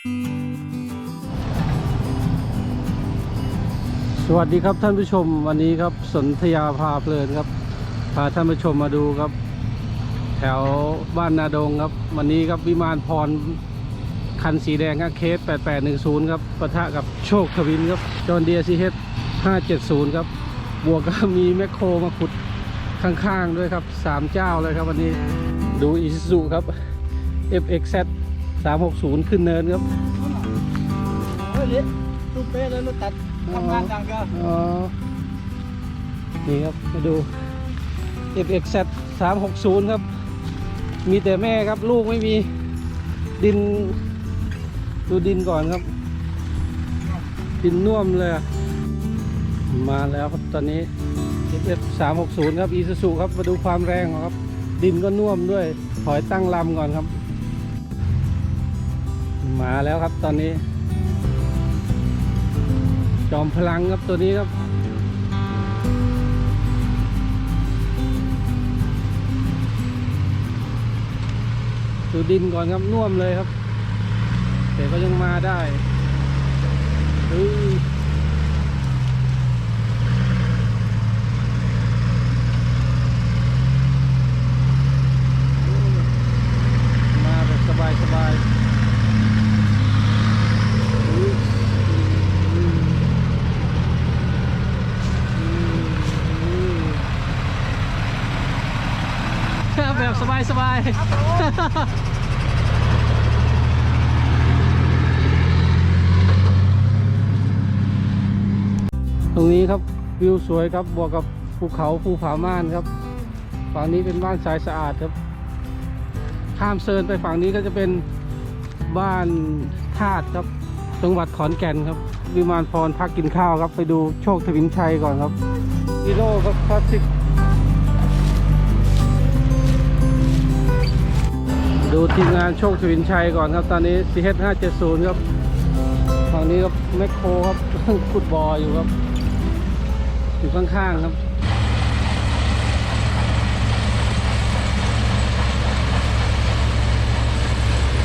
สวัสดีครับท่านผู้ชมวันนี้ครับสนธยาพาเพลินครับพาท่านผู้ชมมาดูครับ แถวบ้านนาดงครับ วันนี้ครับวิมานพรคันสีแดงครับเคส8810 ครับปะทะกับโชคทวินครับจอนเดียซีเฮด570 ครับ บวกกับมีแมคโครมาขุดข้างๆด้วยครับ 3 เจ้าเลยครับวันนี้ดูอีซูครับ FXZ 360ขึ้นเนินครับเฮ้ยเละลูกเป๊ะเลยลูกตัดทำงานอย่างเดียวอ๋อนี่ครับมาดู FXZ 360 ครับ มีแต่แม่ครับลูกไม่มีดิน ดูดินก่อนครับ ดินน่วมเลยอะมาแล้วครับตอนนี้ FF 360 ครับ Isuzu ครับ มาดูความแรงครับ ดินก็น่วมด้วยถอยตั้งลำก่อนครับ มาแล้วครับตอนนี้ จอมพลังครับตัวนี้ครับ ดูดินก่อนครับน่วมเลยครับ แต่ก็ยังมาได้อือยมาแบบสบายสบายเฮ้ยอืมอืม แบบสบายสบายตรงนี้ครับวิวสวยครับบวกกับภูเขาภูผาม่านครับ ฝั่งนี้เป็นบ้านทรายสะอาดครับ ข้ามเซินไปฝั่งนี้ก็จะเป็นบ้านธาตุครับจังหวัดขอนแก่นครับ วิมานพรพักกินข้าวครับ ไปดูโชคทวินชัยก่อนครับฮีโร่ครับคลาสสิก ดูทีมงานโชคทวินชัยก่อนครับ ตอนนี้ CH 570ครับฝั่งนี้ครับแมคโครครับขุดบออยู่ครับ อยู่ข้างๆครับ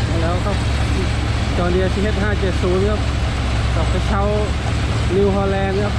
มาแล้วครับจอเรีย CH 570ครับกับกระเช้านิวฮอลแลนด์ครับ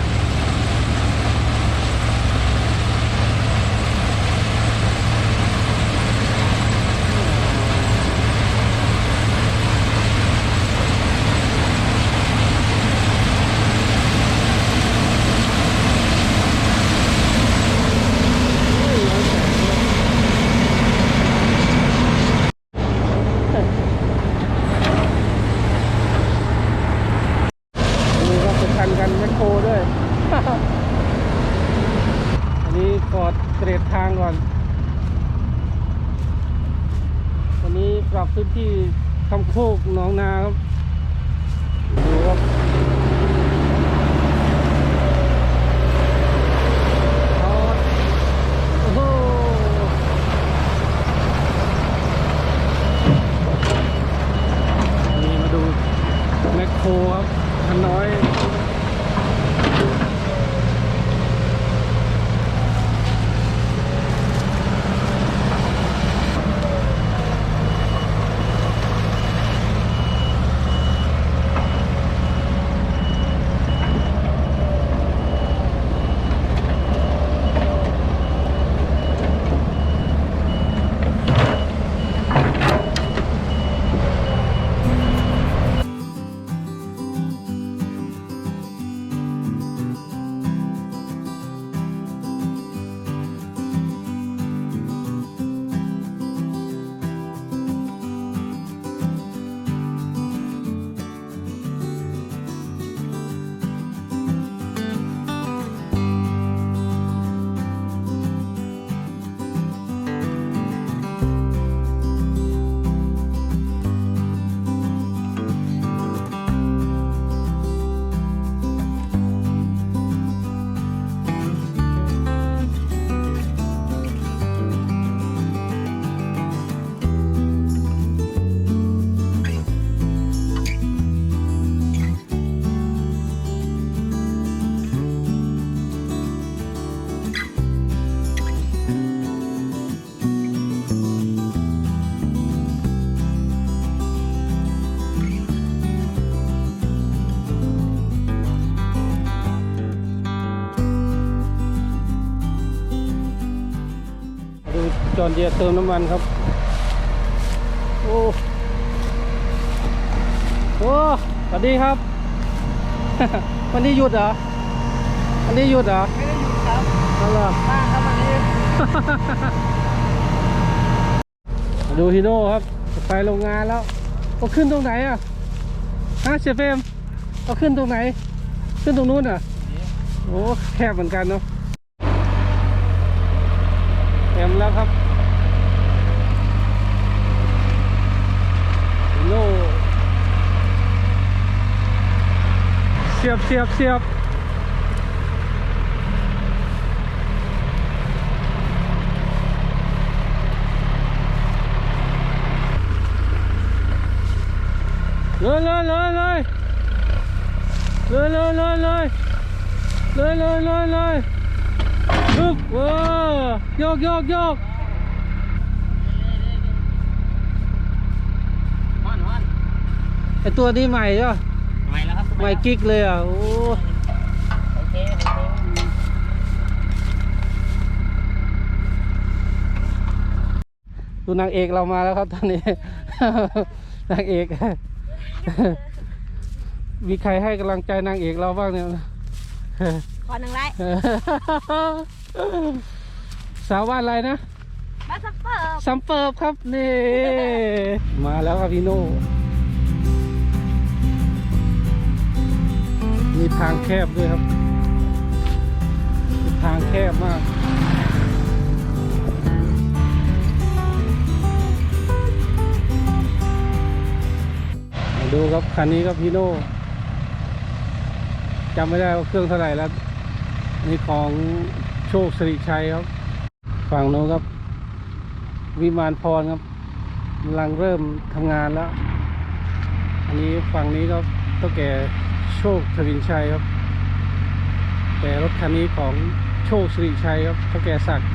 อนเดียเติมน้ำมันครับ โอ้โอ้สวัสดีครับ วันนี้หยุดเหรอ วันนี้หยุดเหรอ ไม่ได้หยุดครับนั่นเหรอบ้างครับวันนี้มาดูฮีโน่ครับ ไปโรงงานแล้วเอาขึ้นตรงไหนอะฮะเชฟเฟมเอาขึ้นตรงไหน ขึ้นตรงนู้นอะ โอ้แคบเหมือนกันเนาะเต็มแล้วครับฮีโน่เสียบเสียบเสียบเลยเลยเลยเลยเลยเลยเลยเลยเลยเลยเลยเลยปึ๊บโอ้โยกยกยกฮอนฮอนไอตัวนี้ใหม่ใช่ปะใหม แล้วครับใหม่กิ๊กเลยอะ โอ้โอเคโอเคดูนางเอกเรามาแล้วครับตอนนี้ นางเอก มีใครให้กำลังใจนางเอกเราบ้างเนี่ยขอหนึ่งไลค์สาวบ้านอะไรนะบัสซัปเปอร์ซัมเปิบครับนี่ มาแล้วครับพี่โน่ มีทางแคบด้วยครับ ทางแคบมากดูครับ คันนี้ครับพีโน่จำไม่ได้ว่าเครื่องเท่าไหร่แล้ว นี่ของโชคสิริชัยครับ ฝั่งโน้นครับ วิมานพรครับกำลังเริ่มทำงานแล้ว อันนี้ฝั่งนี้ก็เท่าแก่ โชคทวินชัยครับ แต่รถคันนี้ของโชคสิริชัยครับเท่าแก่ศักดิ์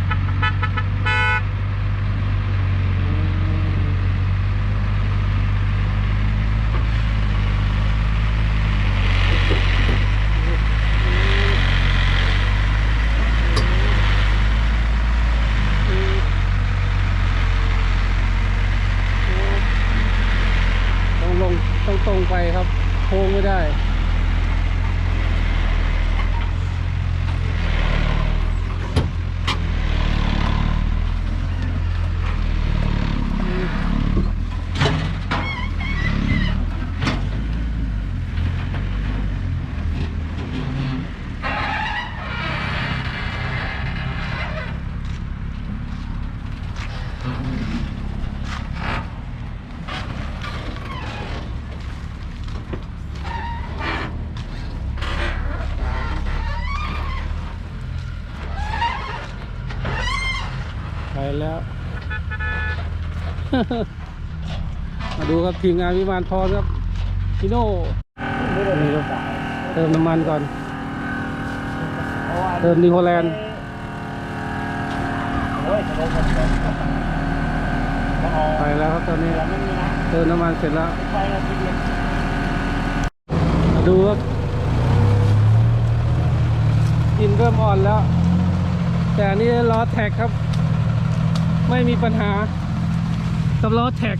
ต้องลงต้องตรงไปครับ โค้งไม่ได้ ไปแล้ว มาดูครับทีมงานวิมานพรครับชิโน่นี่ครับเติมน้ำมันก่อน เติมนิโคแลนด์ ไปแล้วครับตอนนี้เติมน้ำมันเสร็จแล้วมาดูครับอินเริ่มอ่อนแล้ว แต่นี่ล้อแท็กครับ ไม่มีปัญหากับล้อแท็ก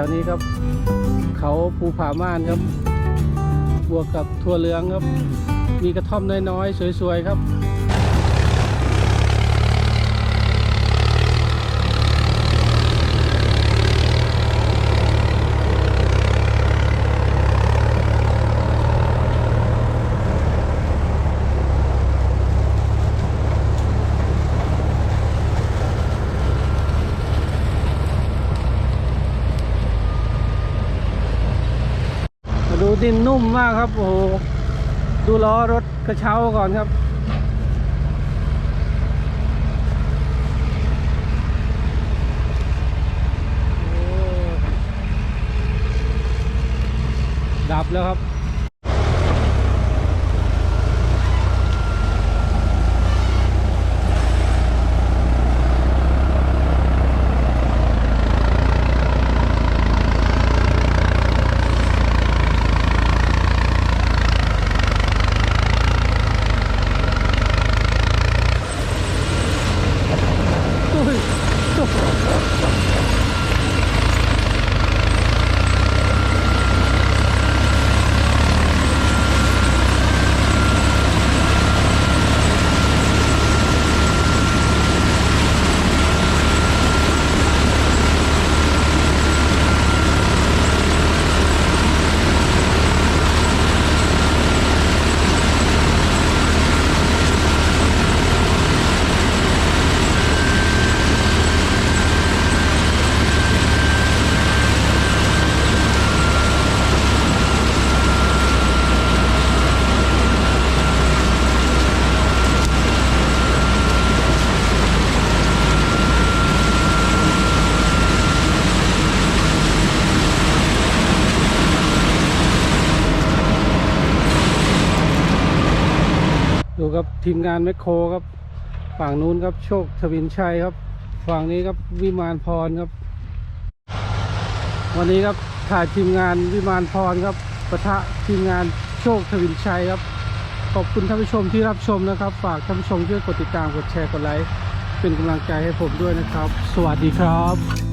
ถวนี้ครับ เขาภูผาม่านครับ บวกกับทั่วเหลืองครับ มีกระท่อมน้อยๆ สวยๆครับ ดูดินนุ่มมากครับ โอ้โห ดูล้อรถกระเช้าก่อนครับดับแล้วครับ ครับทีมงานแมคโครครับฝั่งนู้นครับโชคทวินชัยครับ ฝั่งนี้ครับวิมานพรครับ วันนี้ครับถ่ายทีมงานวิมานพรครับปะทะทีมงานโชคทวินชัยครับ ขอบคุณท่านผู้ชมที่รับชมนะครับ ฝากท่านผู้ชมช่วยกดติดตามกดแชร์กดไลค์เป็นกำลังใจให้ผมด้วยนะครับ สวัสดีครับ